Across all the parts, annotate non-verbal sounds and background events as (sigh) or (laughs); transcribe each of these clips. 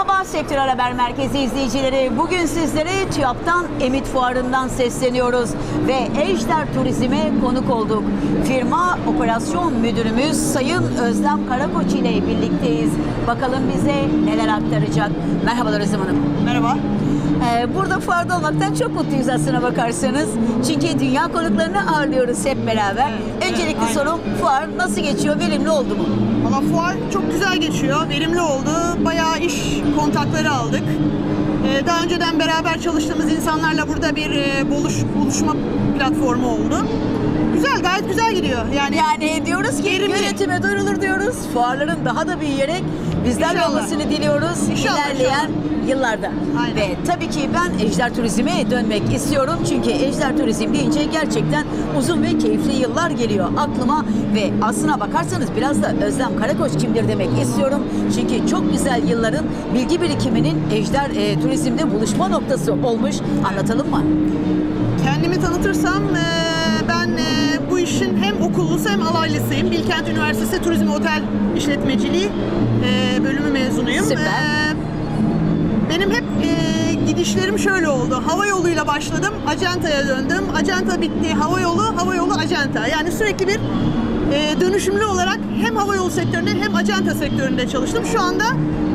Merhaba Sektörel Haber Merkezi izleyicileri. Bugün sizlere TÜYAP'tan Emit Fuarı'ndan sesleniyoruz ve Ejder Turizm'e konuk olduk. Firma Operasyon Müdürümüz Sayın Özlem Karakoç ile birlikteyiz. Bakalım bize neler aktaracak. Merhabalar Özlem Hanım. Merhaba. Ee, burada fuarda olmaktan çok mutluyuz aslına bakarsanız. Çünkü dünya konuklarını ağırlıyoruz hep beraber. Evet, Öncelikli evet, sorum fuar nasıl geçiyor, verimli oldu mu? Valla fuar çok güzel geçiyor, verimli oldu. Bayağı iş kontakları aldık. Ee, daha önceden beraber çalıştığımız insanlarla burada bir e, buluş, buluşma platformu oldu. Güzel, gayet güzel gidiyor. Yani, Yani diyoruz ki Verimli. yönetime duyurulur diyoruz. Fuarların daha da büyüyerek İnşallah. olmasını diliyoruz İnşallah, ilerleyen yıllarda. Aynen. Ve tabii ki ben Ejder Turizm'e dönmek istiyorum. Çünkü Ejder Turizm deyince gerçekten uzun ve keyifli yıllar geliyor aklıma. Ve aslına bakarsanız biraz da Özlem Karakoç kimdir demek istiyorum. Çünkü çok güzel yılların bilgi birikiminin Ejder e, Turizm'de buluşma noktası olmuş. Anlatalım mı? kendimi tanıtırsam e, ben e, bu işin hem okullusu hem alaylısıyım. Bilkent Üniversitesi Turizm Otel İşletmeciliği e, bölümü mezunuyum. Süper. E, benim hep e, gidişlerim şöyle oldu. Hava yoluyla başladım, acentaya döndüm. Acenta bitti, hava yolu, hava yolu acenta. Yani sürekli bir e, dönüşümlü olarak hem hava yolu sektöründe hem acenta sektöründe çalıştım. Şu anda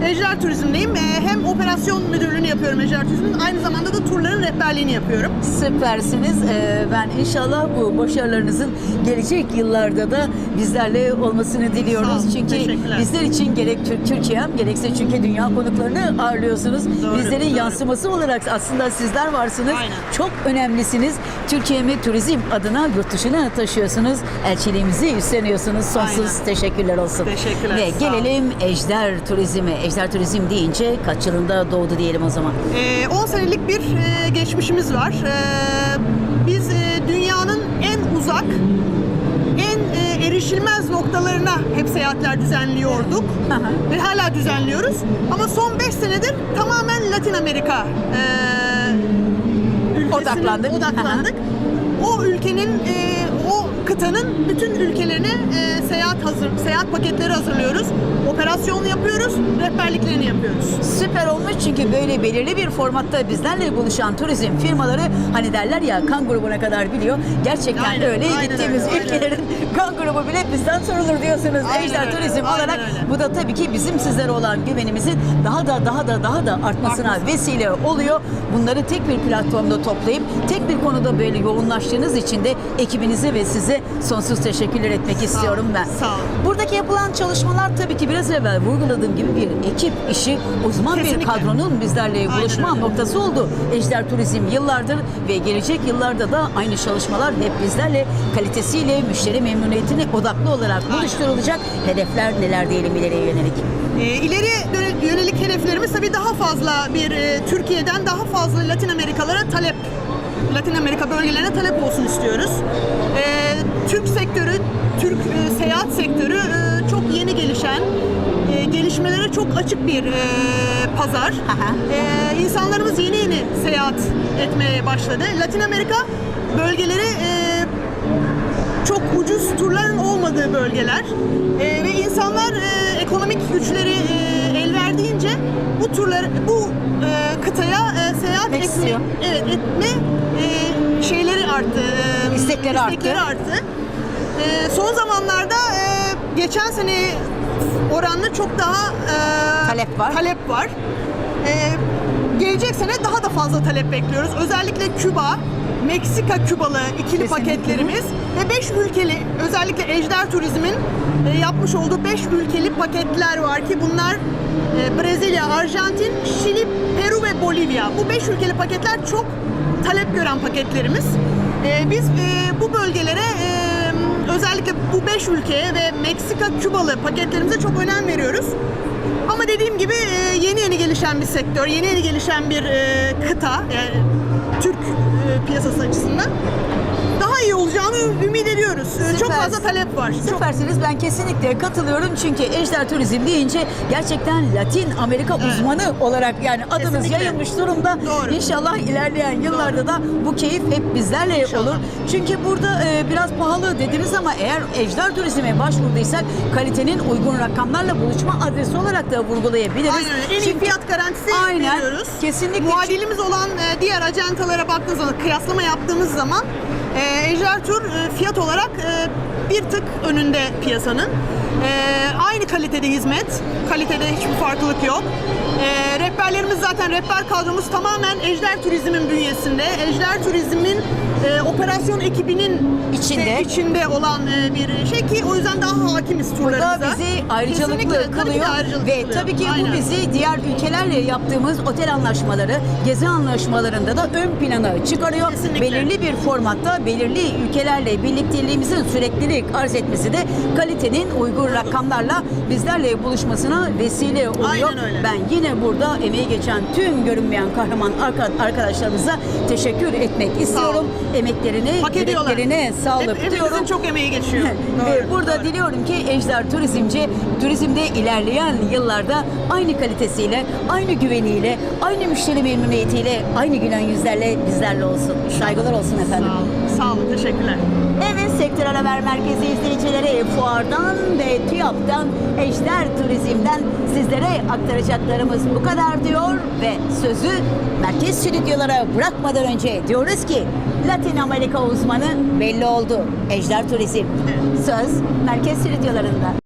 Ejder Turizm'deyim. E, hem operasyon müdürlüğünü yapıyorum Ejder Turizm'in, aynı zamanda da turların rehberliğini yapıyorum. Süpersiniz. Ee, ben inşallah bu başarılarınızın gelecek yıllarda da bizlerle olmasını diliyoruz. Sağ olun, Çünkü bizler için gerek Tür- Türkiye'm gerekse çünkü dünya konuklarını ağırlıyorsunuz. Doğru, Bizlerin doğru. yansıması olarak aslında sizler varsınız. Aynen. Çok önemlisiniz. Türkiye'mi turizm adına yurt dışına taşıyorsunuz. Elçiliğimizi üstleniyorsunuz. Sonsuz Aynen. teşekkürler olsun. Teşekkürler, Ve gelelim Ejder Turizm'e. Ejder Turizm deyince kaç yılında doğdu diyelim o zaman. E, 10 senelik bir e, geçmişimiz var. E, biz e, dünyanın en uzak, en e, erişilmez noktalarına hep seyahatler düzenliyorduk ve hala düzenliyoruz. Ama son 5 senedir tamamen Latin Amerika e, Odaklandık. odaklandık. o ülkenin, e, kıtanın bütün ülkelerine seyahat hazır, seyahat paketleri hazırlıyoruz. Operasyonlu yapıyoruz, rehberliklerini yapıyoruz. Süper olmuş çünkü böyle belirli bir formatta bizlerle buluşan turizm firmaları hani derler ya kan grubuna kadar biliyor. Gerçekten Aynen, öyle aynen gittiğimiz öyle, aynen ülkelerin (laughs) kan grubu bile bizden sorulur diyorsunuz. Aynen Ejder öyle, Turizm aynen olarak öyle. bu da tabii ki bizim sizlere olan güvenimizin daha da daha da daha da artmasına Artmasın. vesile oluyor. Bunları tek bir platformda toplayıp tek bir konuda böyle yoğunlaştığınız için de ekibinize ve size sonsuz teşekkürler etmek istiyorum ben. Sağ olun. Buradaki yapılan çalışmalar tabii ki biraz evvel vurguladığım gibi bir ekip işi, uzman bir Kesinlikle. kadronun bizlerle Aynen buluşma öyle. noktası oldu. Ejder Turizm yıllardır ve gelecek yıllarda da aynı çalışmalar hep bizlerle kalitesiyle müşteri memnuniyetine odaklı olarak Aynen. buluşturulacak. Hedefler neler diyelim ileriye yönelik. E, ileri döne- yönelik hedeflerimiz tabii daha fazla bir e, Türkiye'den daha fazla Latin Amerikalara talep Latin Amerika bölgelerine talep olsun istiyoruz. E, Türk sektörü, Türk e, seyahat sektörü e, çok yeni gelişen, e, gelişmelere çok açık bir e, pazar. E, insanlarımız yeni yeni seyahat etmeye başladı. Latin Amerika bölgeleri e, çok ucuz turların olmadığı bölgeler Ee, ve insanlar e, ekonomik güçleri e, verdiğince bu turlar bu e, kıtaya e, seyahat etme, istiyor. evet, etme e, şeyleri arttı. e, İstekleri arttı. istekleri arttı. E, son zamanlarda e, geçen sene oranla çok daha e, Talep var. Talep var. E, gelecek sene daha da fazla talep bekliyoruz. Özellikle Küba, Meksika Kübalı ikili Kesinlikle. paketlerimiz ve 5 ülkeli özellikle Ejder Turizm'in e, yapmış olduğu 5 ülkeli paketler var ki bunlar e, Brezilya, Arjantin, Şili, Peru ve Bolivya. Bu 5 ülkeli paketler çok talep gören paketlerimiz. E, biz bu bölgelere özellikle bu 5 ülkeye ve Meksika Kübalı paketlerimize çok önem veriyoruz. Ama dediğim gibi e, yeni yeni gelişen bir sektör, yeni yeni gelişen bir e, kıta, yani Türk e, piyasası açısından. daha iyi olacağını ümit ediyoruz. Ee, Çok fazla talep var. Çok Süpersiniz. Ben kesinlikle katılıyorum. Çünkü Ejder Turizm deyince gerçekten Latin Amerika Evet. uzmanı olarak yani adınız Kesinlikle. yayılmış durumda. Doğru. İnşallah ilerleyen yıllarda da bu keyif hep bizlerle İnşallah. olur. Çünkü burada e, biraz pahalı dediniz ama eğer Ejder Turizm'e başvurduysak kalitenin uygun rakamlarla buluşma adresi olarak da vurgulayabiliriz. Aynen öyle. En iyi Çünkü- fiyat garantisi Aynen. veriyoruz. Kesinlikle. Muadilimiz olan e, diğer ajantalara baktığınız zaman, kıyaslama yaptığımız zaman e, Ejder Tur e, fiyat olarak e, bir tık önünde piyasanın. E, aynı kalitede hizmet, kalitede hiçbir farklılık yok. E, rehberlerimiz zaten rehber kadromuz tamamen Ejder Turizm'in bünyesinde. Ejder Turizm'in e, operasyon ekibinin İçinde. İçinde olan e, bir şey ki o yüzden daha hakimiz turlarımıza. Burada bizi ayrıcalıklı Kesinlikle, kılıyor ayrıcalıklı ve kılıyor. tabii ki Aynen. bu bizi diğer ülkelerle yaptığımız otel anlaşmaları, gezi anlaşmalarında da ön plana çıkarıyor. Kesinlikle. Belirli bir formatta belirli ülkelerle birlikteliğimizin süreklilik arz etmesi de kalitenin uygun rakamlarla bizlerle buluşmasına vesile oluyor. Ben yine burada emeği geçen tüm görünmeyen kahraman arka- arkadaşlarımıza teşekkür etmek istiyorum. Emeklerine, Hak ediyorlar. yüreklerine sağlık Hep- Diyorum. çok emeği geçiyor. (laughs) Doğru, burada doğru. diliyorum ki Ejder Turizmci turizmde ilerleyen yıllarda aynı kalitesiyle, aynı güveniyle, aynı müşteri memnuniyetiyle, aynı gülen yüzlerle bizlerle olsun. Saygılar olsun efendim. Sağ olun. Sağ olun. Teşekkürler. Evet Sektör Haber Merkezi izleyicileri Fuar'dan ve TÜYAP'tan Ejder Turizm'den sizlere aktaracaklarımız bu kadar diyor ve sözü merkez stüdyolara bırakmadan önce diyoruz ki Latin Amerika uzmanı belli oldu. Ejder Turizm. Söz merkez stüdyolarında.